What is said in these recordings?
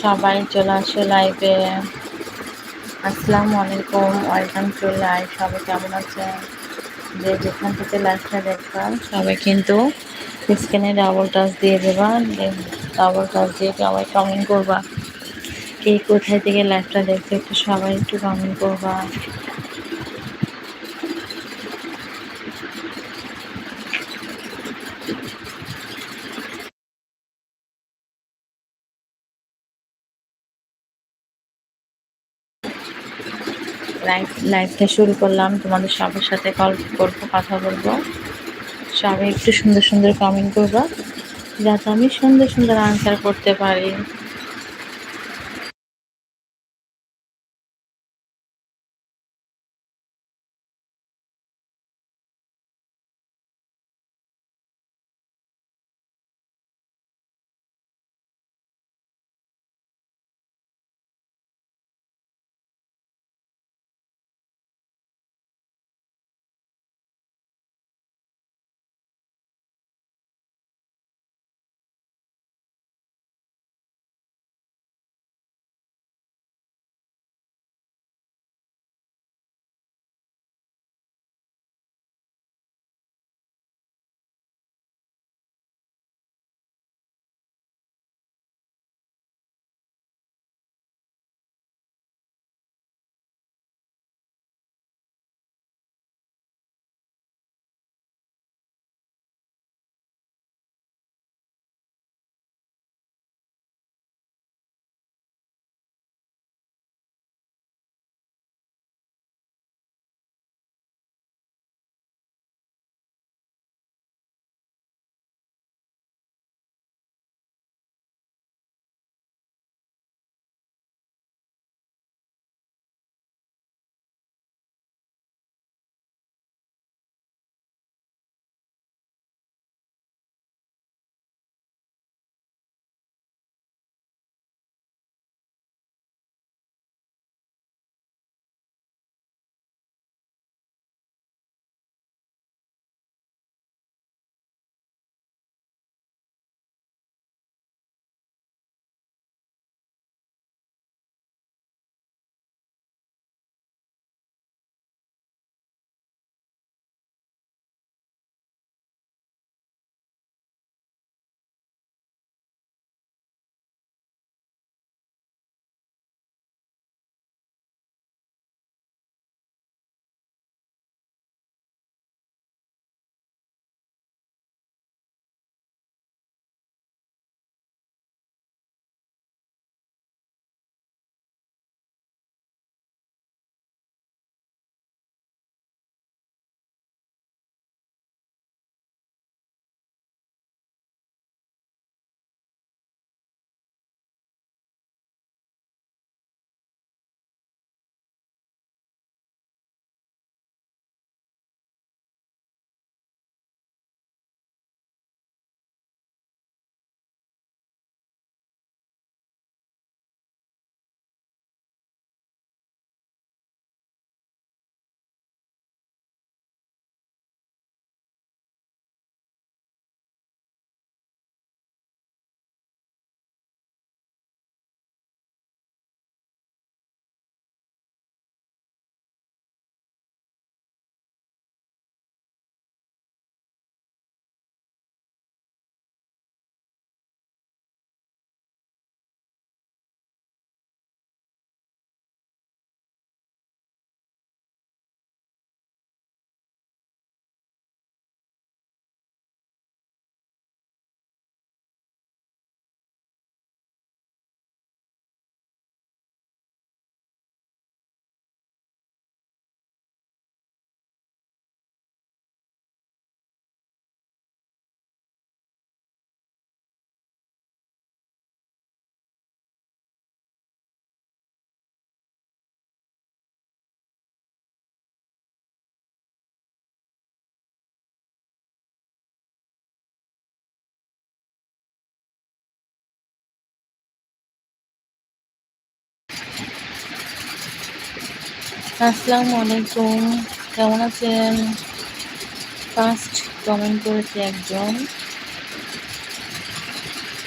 সবাই চলে আসো লাইভে আসসালামু আলাইকুম, ওয়েলকাম টু লাইভ সবাই কেমন আছে যে যেখান থেকে লাইভটা দেখবার সবাই কিন্তু স্ক্রিনে ডাবল টাচ দিয়ে দেবা। ডাবল টাচ দিয়ে সবাই কমেন্ট করবা। কে কোথায় থেকে লাইভটা দেখবে একটু সবাই একটু কমেন্ট করবা। লাইভ লাইভটা শুরু করলাম। তোমাদের সবার সাথে কল করব, কথা বলব। সবাই একটু সুন্দর সুন্দর কমেন্ট করব, যাতে আমি সুন্দর সুন্দর আনসার করতে পারি। আসসালামু আলাইকুম কেমন আছেন? ফার্স্ট কমেন্ট করেছে একজন।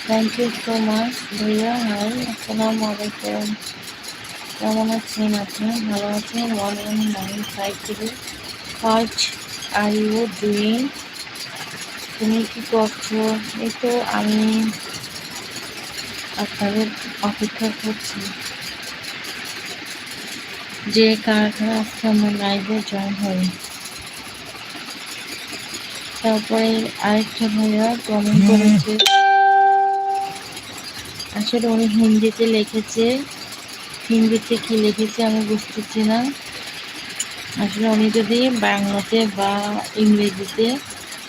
থ্যাংক ইউ সো মাচ ভাইয়া হাই আসসালামু আলাইকুম কেমন আছেন আপনি? ভালো আছেন? One one nine five three what are you doing তুমি কি করছ? এই তো আমি আপনাদের অপেক্ষা করছি। যে কার কারা আজকে আমার লাইভে জয়েন হই তারপরে আরেকটা ভাইয়া কমেন্ট করেছে আসলে উনি হিন্দিতে লিখেছে। হিন্দিতে কি লিখেছে আমি বুঝতেছি না। আসলে উনি যদি বাংলাতে বা ইংরেজিতে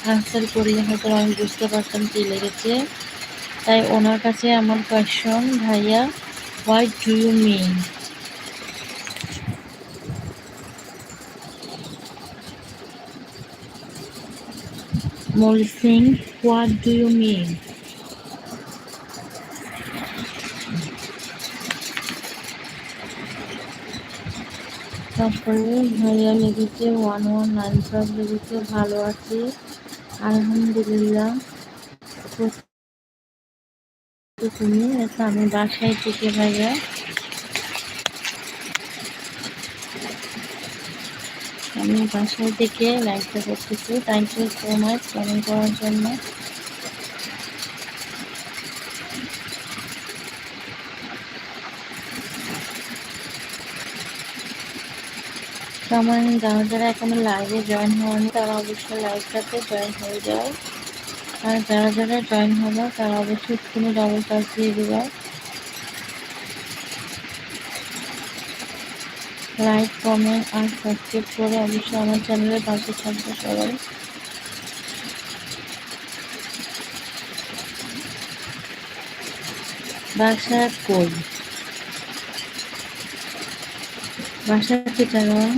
আনসার করলে হয়তো আমি বুঝতে পারতাম কি লিখেছে। তাই ওনার কাছে আমার কোয়েশন ভাইয়া what do you mean sing what do you mean তারপরে ভাইয়া লেগেছে ওয়ান ওয়ান নাইন ফাইভ লেগেছে ভালো আছি, আলহামদুলিল্লাহ। তুমি আমি বাসায় থেকে ভাইয়া আমি বাসায় থেকে লাইভটা করতেছি। Thank you so much comment করার জন্য। আমার যারা যারা এখনও লাইভে জয়েন হয়নি, তারা অবশ্যই লাইভটাতে জয়েন হয়ে যায় আর যারা যারা জয়েন হবে তারা অবশ্যই স্ক্রিনে ডবল টাচ দিয়ে দেবে। লাইক কমেন্ট আর সাবস্ক্রাইব করে অবশ্যই আমার চ্যানেলের পাশে থাকবে সবাই। বাসা কই? বাসা চিটাগাং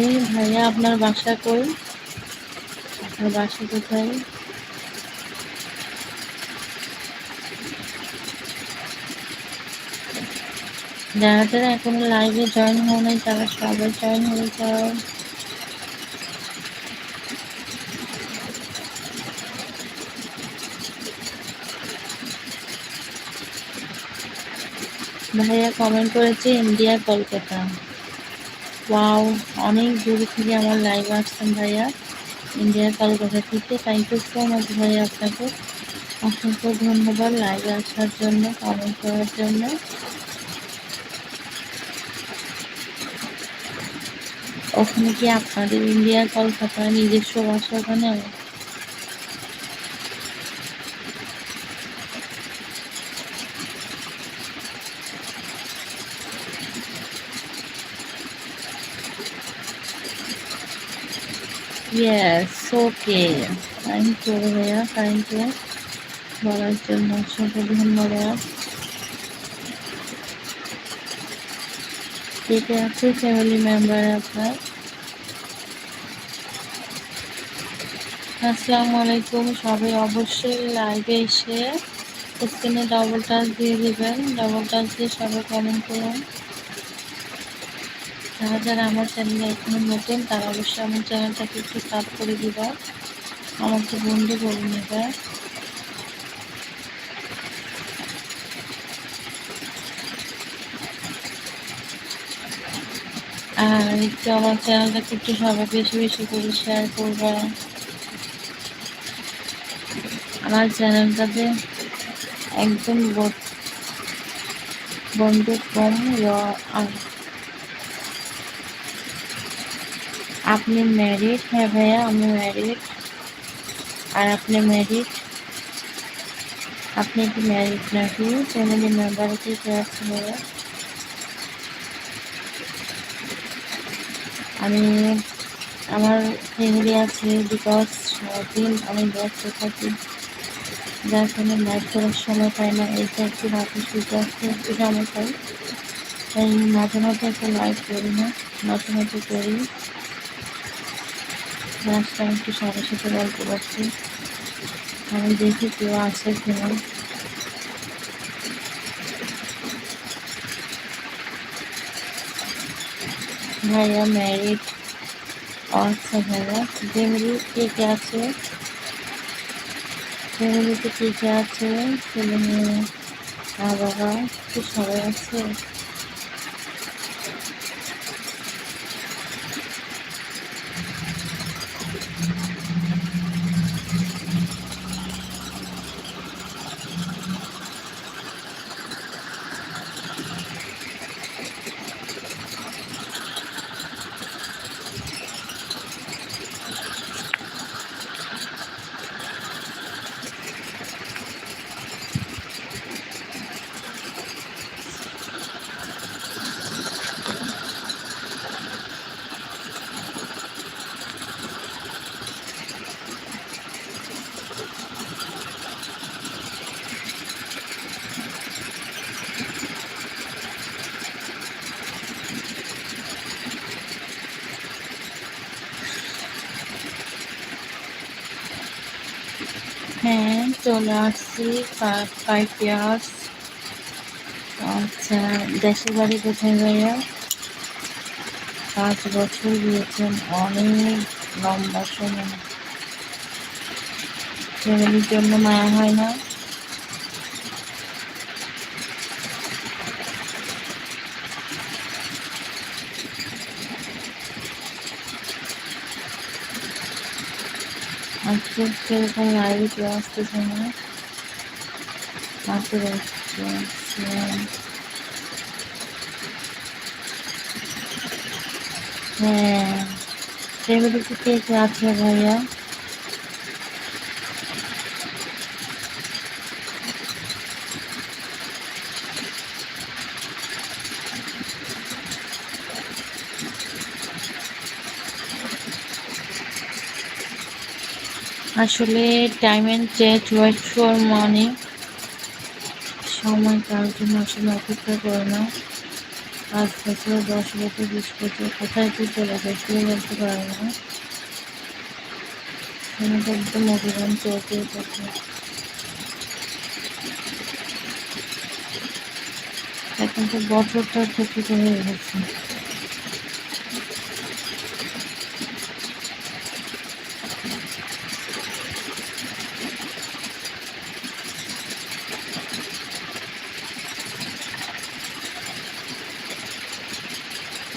এই ভাইয়া, আপনার বাসা কই? আপনার বাসা কোথায়? যারা যারা এখনও লাইভে জয়েন হও নাই, তারা সবাই জয়েন হয়ে যাও। ভাইয়া কমেন্ট করেছে, ইন্ডিয়া, কলকাতা। ওয়াও অনেক দূর থেকে আমার লাইভ আসছেন ভাইয়া। ইন্ডিয়া, কলকাতা থেকে। থ্যাংক ইউ সো মাচ ভাইয়া আপনাকে। অসংখ্য ধন্যবাদ লাইভে আসার জন্য কমেন্ট করার জন্য। ওখানে কি আপনাদের ইন্ডিয়া, কলকাতা নিজস্ব বাসা ওখানে? ইয়েস ওকে থ্যাংক ইউ ভাইয়া থ্যাংক ইউ বলার জন্য অসংখ্য ধন্যবাদ। কে কে আছে? ফ্যামিলি মেম্বার আপনার? আসসালামু আলাইকুম সবাই অবশ্যই লাইভে এসে স্ক্রিনে ডবল টাচ দিয়ে দিবেন। ডবল টাচ দিয়ে সবাই কমেন্ট করুন। যারা যারা আমার চ্যানেলে এখনও নতুন, তারা অবশ্যই আমার চ্যানেলটাকে একটু সাব করে দিবা। আমাকে বন্ধু করে নেবে। আর একটু আমার চ্যানেলটাকে একটু সবাই বেশি বেশি করে শেয়ার করবা। চ্যানেলটাতে একদম বন্ধু কম আপনি ম্যারিড হ্যাঁ ভাইয়া, আমি ম্যারিড আর আপনি ম্যারিড আপনি কি ম্যারিড নাকি? ফ্যামিলি মেম্বার কি ভাইয়া আমি আমার ফ্যামিলি আছে বিকজ সারাদিন আমি ব্যস্ত থাকি। যার কারণে লাইভ করার সময় পাই না এইটা একটু রাতে আসতে একটু সময় পাই। তাই মাঝে মাঝে একটা লাইভ করি না, মাঝে মাঝে করি। লাস্ট আমি একটু সবার সাথে গল্প করছি। আমি দেখি কেউ আছে কিনা। ভাইয়া ম্যারিড আচ্ছা ভাইয়া ফ্যামিলি কে কে আছে? ফ্যামিলিতে কে আছে ছেলে মেয়ে মা বাবা সবাই আছে? হ্যাঁ চলে আসছি। ফাইভ ইয়ার্স আচ্ছা দেশের বাড়ি কোথায় ভাইয়া? পাঁচ বছর গিয়েছেন, অনেক লম্বা সময়। ফ্যামিলির জন্য মায়া হয় না? আজকে সেরকম লাইভে আসতেছে না মাত্র আসছে হ্যাঁ ফ্যামিলিতে কে কে আছে ভাইয়া আসলে time and change wait for morning সময় কার জন্য আসলে অপেক্ষা করে না? পাঁচ বছর, দশ বছর, বিশ বছর, কোথায় কি চলে যায় কেউ বলতে পারে না। একদম অভিযান চলতেই থাকে এখন তো বছরটা থেকে হয়ে গেছে।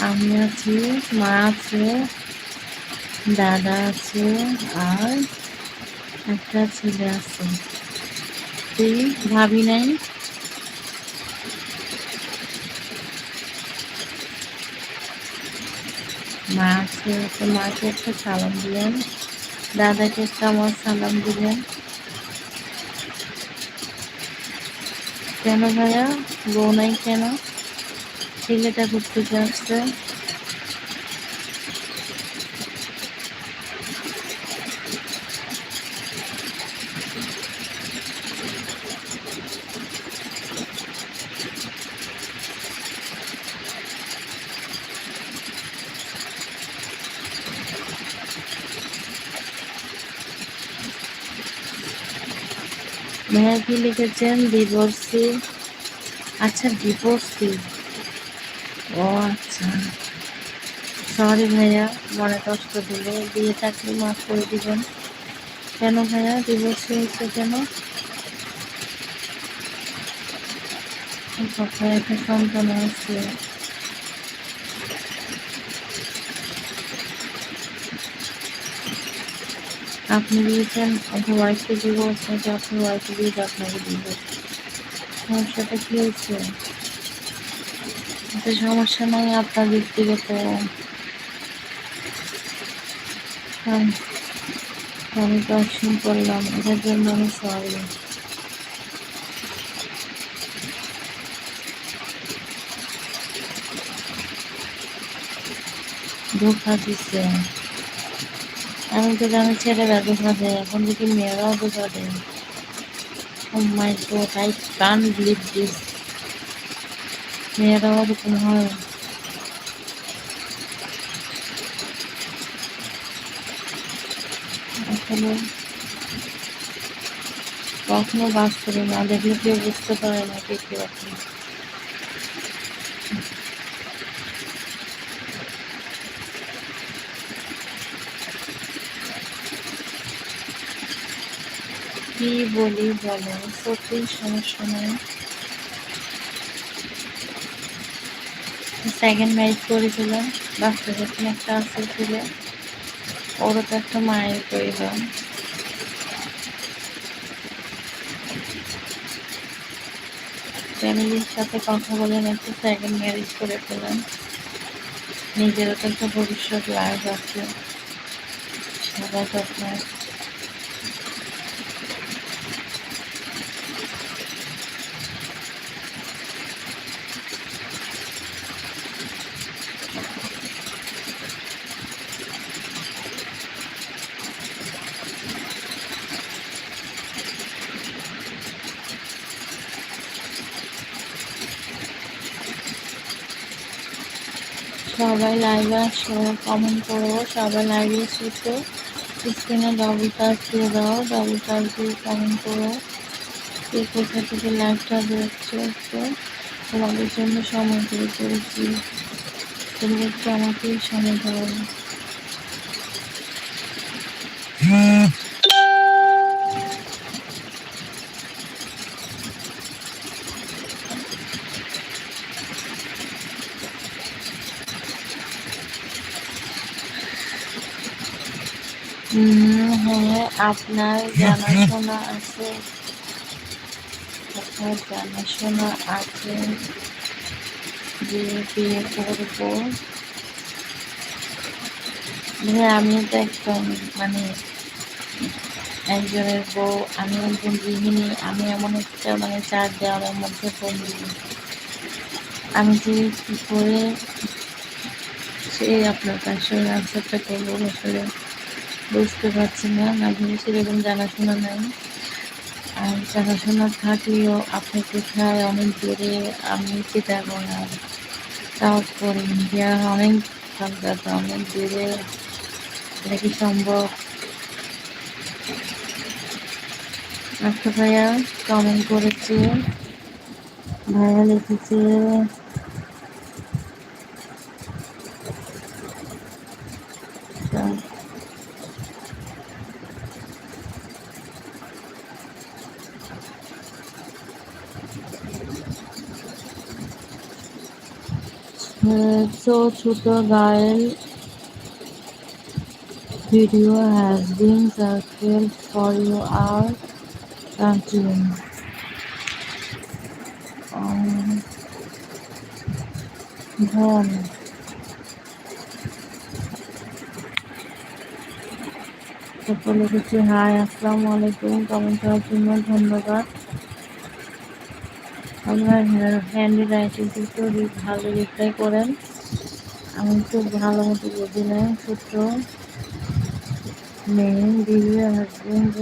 আমি আছি, মা আছে, দাদা আছে, আর একটা ছেলে আছে। তুই ভাবি নাই? মা আছে, তো মাকে একটা সালাম দিলেন দাদাকে একটা আমার সালাম দিলেন কেন ভাইয়া? বউ নাই কেন? ছেলেটা ঘুরতে যাচ্ছে। ভাইয়া কি লিখেছেন ডিভোর্সি আচ্ছা ডিভোর্সি ও আচ্ছা সরি ভাইয়া, মনে কষ্ট দিলে। দিয়ে থাকলে মাফ করে দিবেন। কেন ভাইয়া ডিভোর্স হয়েছে কেন? একটা সন্তান আছে। আপনি দিয়েছেন আপনার ওয়াইফকে ডিভোর্স নাকি আপনার ওয়াইফকে দিয়েছে আপনাকে ডিভোর্স সমস্যাটা কি হয়েছে? তো সমস্যা নাই আপনার ব্যক্তিগত। আমি কোয়েশ্চেন করলাম, এটার জন্য আমি সরি ধোকা দিচ্ছে এখন তো আমি ছেলেরা ধোকা দেয় এখন থেকে মেয়েরাও ধোকা দেয় my god can believe this Me ha dado এরকম como আসলে কখনো বাস করে না, দেখলে কেউ বুঝতে পারে না কে কীরকম কি বলি বলো? সত্যি সমস্যা নেই। সেকেন্ড ম্যারেজ করেছিলাম। বাচ্চা যখন একটা আসে ছিল, ওরও তো একটা মায়ের প্রয়োজন। ফ্যামিলির সাথে কথা বলে নাকি সেকেন্ড ম্যারেজ করে ফেলেন নিজেরও তো একটা ভবিষ্যৎ লাইফ আছে। সবাই আপনার সবাই লাইভ আসো কমেন্ট করো, সবাই লাইভে এসেছ। স্ক্রিনে ডবল টাচ দিয়ে দাও ডবল টাচ দিয়ে কমেন্ট করো। কে কোথা থেকে লাইভটা দেখছ একটু? তোমাদের জন্য সময় করে চলেছি তুমি একটু আমাকে সময় দাও হ্যাঁ আপনার জানাশোনা আছে? আপনার জানাশোনা আছে যে বিয়ে করব? হ্যাঁ আমি তো একদম মানে একজনের বউ, আমি একজন গৃহিণী, আমি এমন একটা মানে চার দেওয়ালের মধ্যে বন্দি আমি যে কী করে সে আপনার কাছে আনসারটা করব আসলে? বুঝতে পারছি না না ভেবেছি এরকম জানাশোনা নাই। আর জানাশোনা থাকলেও আপনি কোথায়, অনেক দূরে আমি চিটাগং আর করে ইন্ডিয়া, অনেক কলকাতা অনেক দূরে এটা কি সম্ভব? একটা ভাইয়া কমেন্ট করেছে ভাইয়া লিখেছে so Chuta Gael video has been circulated for you our country. Um, then তারপর লিখেছি হাই আসসালামু আলাইকুম কমেন্ট করার জন্য ধন্যবাদ আপনার হ্যান্ড রাইটিং একটু ভালো রিপ্লাই করেন। আমি খুব ভালো মতো বুঝি না, ছোট্ট মেয়ে, দিদি হাজবেন্ড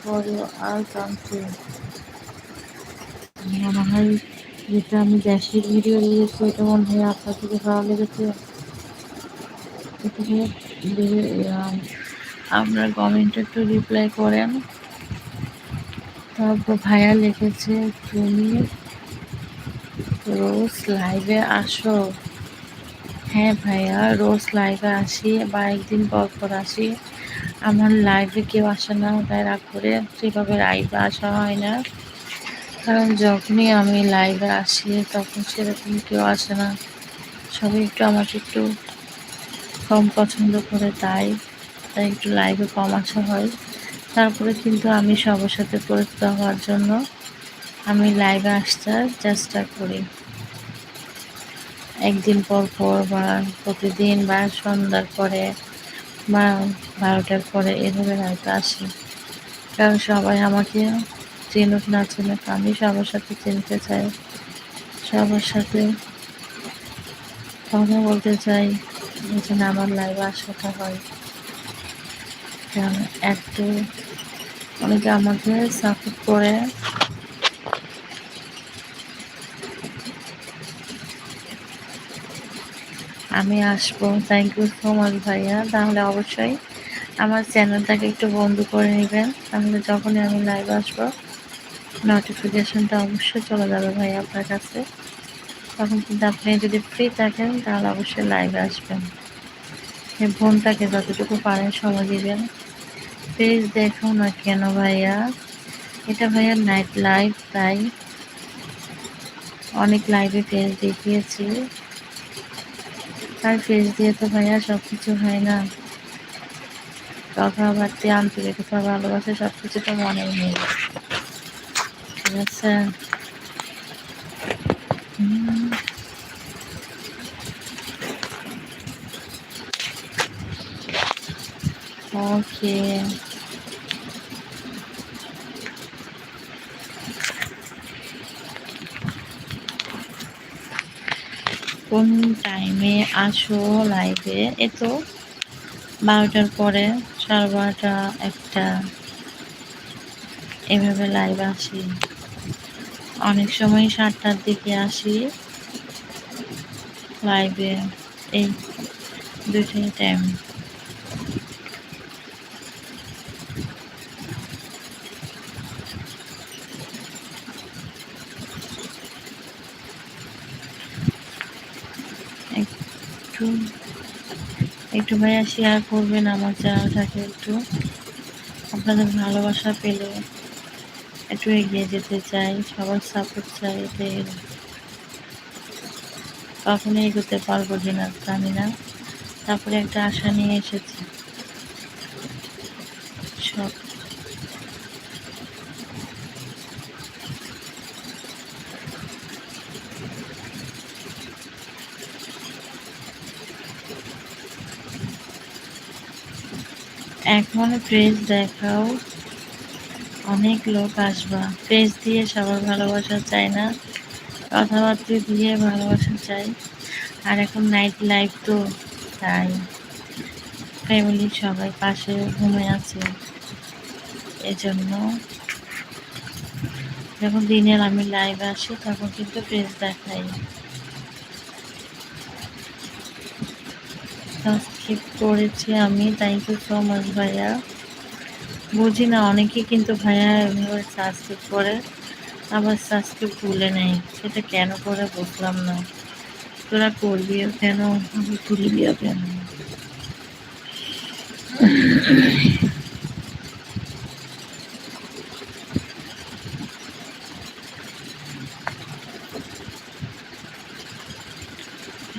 ফর আর কান্ট্রি মনে হয় যেটা আমি দেশের ভিডিও দিয়েছি ওটা মনে হয় আপনার থেকে ভালো লেগেছে। আপনার কমেন্ট একটু রিপ্লাই করেন। তারপর ভাইয়া লিখেছে, তুমি রোজ লাইভে আসো। হ্যাঁ ভাইয়া, রোজ লাইভে আসি বা একদিন পর পর আসি। আমার লাইভে কেউ আসে না, তাই রাগ করে সেভাবে লাইভে আসা হয় না। কারণ যখনই আমি লাইভে আসি, তখন সেরকম কেউ আসে না। সবাই একটু আমাকে একটু কম পছন্দ করে তাই তাই একটু লাইভে কম আসা হয়। তারপরে কিন্তু আমি সবার সাথে পরিচিত হওয়ার জন্য আমি লাইভে আসতে চেষ্টা করি। একদিন পর পর বা প্রতিদিন বা সন্ধ্যার পরে বা বারোটার পরে এভাবে লাইভে আসি। কারণ সবাই আমাকে চিনুক না চিনুক, আমি সবার সাথে চিনতে চাই, সবার সাথে কথা বলতে চাই, যেন আমার লাইভে আসাটা হয়। কারণ একটু অনেকে আমাকে সাপোর্ট করে আমি আসব। থ্যাংক ইউ সো মাচ ভাইয়া। তাহলে অবশ্যই আমার চ্যানেলটাকে একটু বন্ধ করে নেবেন। তাহলে যখনই আমি লাইভ আসব নোটিফিকেশনটা অবশ্যই চলে যাবে ভাই আপনার কাছে। তখন কিন্তু আপনি যদি ফ্রি থাকেন, তাহলে অবশ্যই লাইভে আসবেন। বোনটাকে যতটুকু পারেন সময় দিবেন। প্লিজ দেখো না কেন ভাইয়া? এটা ভাইয়া নাইট লাইভ তাই অনেক লাইভে ফেস দেখিয়েছি। আর ফেস দিয়ে তো ভাইয়া সব কিছু হয় না। কথাবার্তা আন্তরিকতা ভালোবাসা সব কিছু তো মনে নেই ঠিক আছে? ওকে। কোন টাইমে আসো লাইভে এ তো বারোটার পরে সাড়ে বারোটা, একটা। এভাবে লাইভ আসি। অনেক সময় সাতটার দিকে আসি লাইভে এই দুইটাই টাইম একটু। একটু ভাইয়া শেয়ার করবেন আমার চ্যানেলটাকে একটু। আপনাদের ভালোবাসা পেলে একটু এগিয়ে যেতে চাই, সবার সাপোর্ট চাই এতে কখনো এগোতে পারব জানি না। তারপরে একটা আশা নিয়ে এসেছি সব এখন ফ্রেজ দেখাও। অনেক লোক আসবা। ফ্রেজ দিয়ে সবার ভালোবাসা চাই না। কথাবার্তা দিয়ে ভালোবাসা চাই আর এখন নাইট লাইফ তো তাই। ফ্যামিলির সবাই পাশে ঘুমে আছে। এজন্য যখন দিনের আমি লাইভ আসি, তখন কিন্তু ফ্রেজ দেখাই। সাবস্ক্রাইব করেছি আমি। থ্যাংক ইউ সো মাচ ভাইয়া। বুঝি না, অনেকে কিন্তু ভাইয়া এভাবে সাবস্ক্রাইব করে, আবার সাবস্ক্রাইব তুলে নেয়। সেটা কেন করে বুঝলাম না। তোরা করবি কেন? তুলবিও কেন?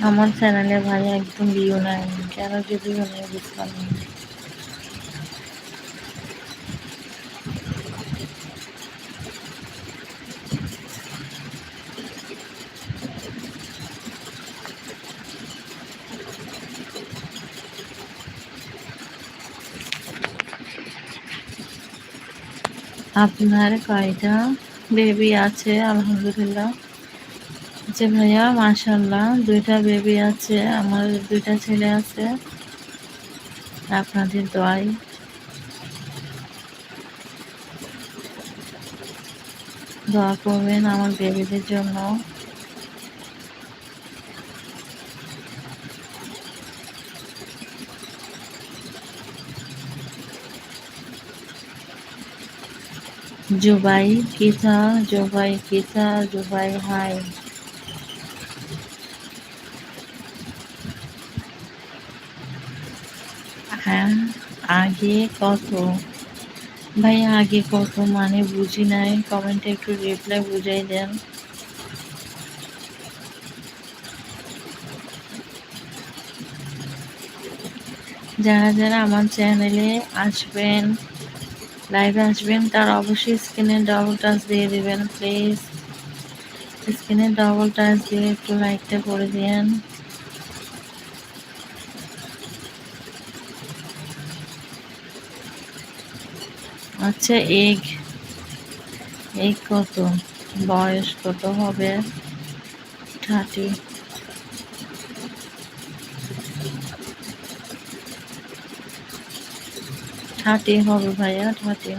আমার চ্যানেলে ভাই একদম ভিউ নাই। কেন যদি নেই বুঝলাম না। আপনার কয়টা বেবি আছে, আলহামদুলিল্লাহ? যে ভাইয়া মাশাল্লাহ দুইটা বেবি আছে, আমার দুইটা ছেলে আছে। আপনাদের দোয়াই। দোয়া করবেন আমার বেবিদের জন্য। জুবাই কিথা জুবাই কিথা জুবাই হাই হ্যাঁ আগে কত? ভাই, আগে কত? মানে বুঝি নাই। কমেন্টে একটু রিপ্লাই বুঝাই দেন। যারা যারা আমার চ্যানেলে আসবেন লাইভে আসবেন, তার অবশ্যই স্ক্রিনে ডবল টাচ দিয়ে দেবেন প্লিজ স্ক্রিনে ডবল টাচ দিয়ে একটু লাইকটা করে দিন আচ্ছা এগ। এগ কত? বয়স কত হবে? থার্টি। থার্টি হবে ভাইয়া থার্টি।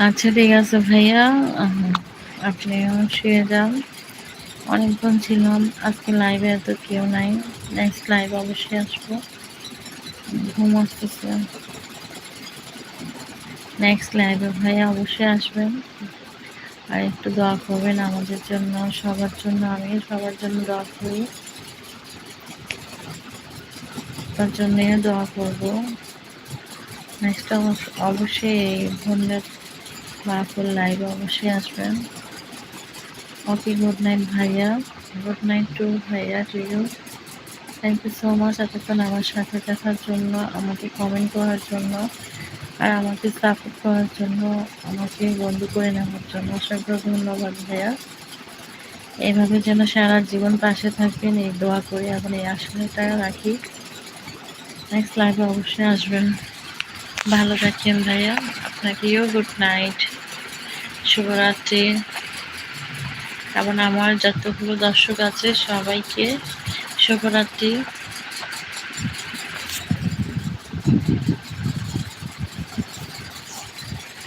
আচ্ছা ঠিক আছে ভাইয়া। আহ, আপনিও শুয়ে যান। অনেকক্ষণ ছিলাম আজকে লাইভে এত কেউ নাই। নেক্সট লাইভ অবশ্যই আসব। ঘুম আসতেছে। নেক্সট লাইভে ভাইয়া অবশ্যই আসবেন। আর একটু দোয়া করবেন আমাদের জন্য সবার জন্য আমি সবার জন্য দোয়া করি। তার জন্য দোয়া করব। নেক্সট অবশ্যই এই বোনের মাহফুল লাইভে অবশ্যই আসবেন। ওকে গুড নাইট ভাইয়া। গুড নাইট টু ভাইয়া to you thank you so much এতক্ষণ আমার সাথে দেখার জন্য, আমাকে কমেন্ট করার জন্য, আর আমাকে সাপোর্ট করার জন্য, আমাকে বন্ধু করে নেওয়ার জন্য অসংখ্য ধন্যবাদ ভাইয়া। এইভাবে যেন সারা জীবন পাশে থাকবেন, এই দোয়া করে এবং এই আশাটা রাখি। নেক্সট লাইভে অবশ্যই আসবেন। ভালো থাকেন ভাইয়া। আপনাকেও গুড নাইট শুভরাত্রি। কারণ আমার যতগুলো দর্শক আছে সবাইকে শুভরাত্রি।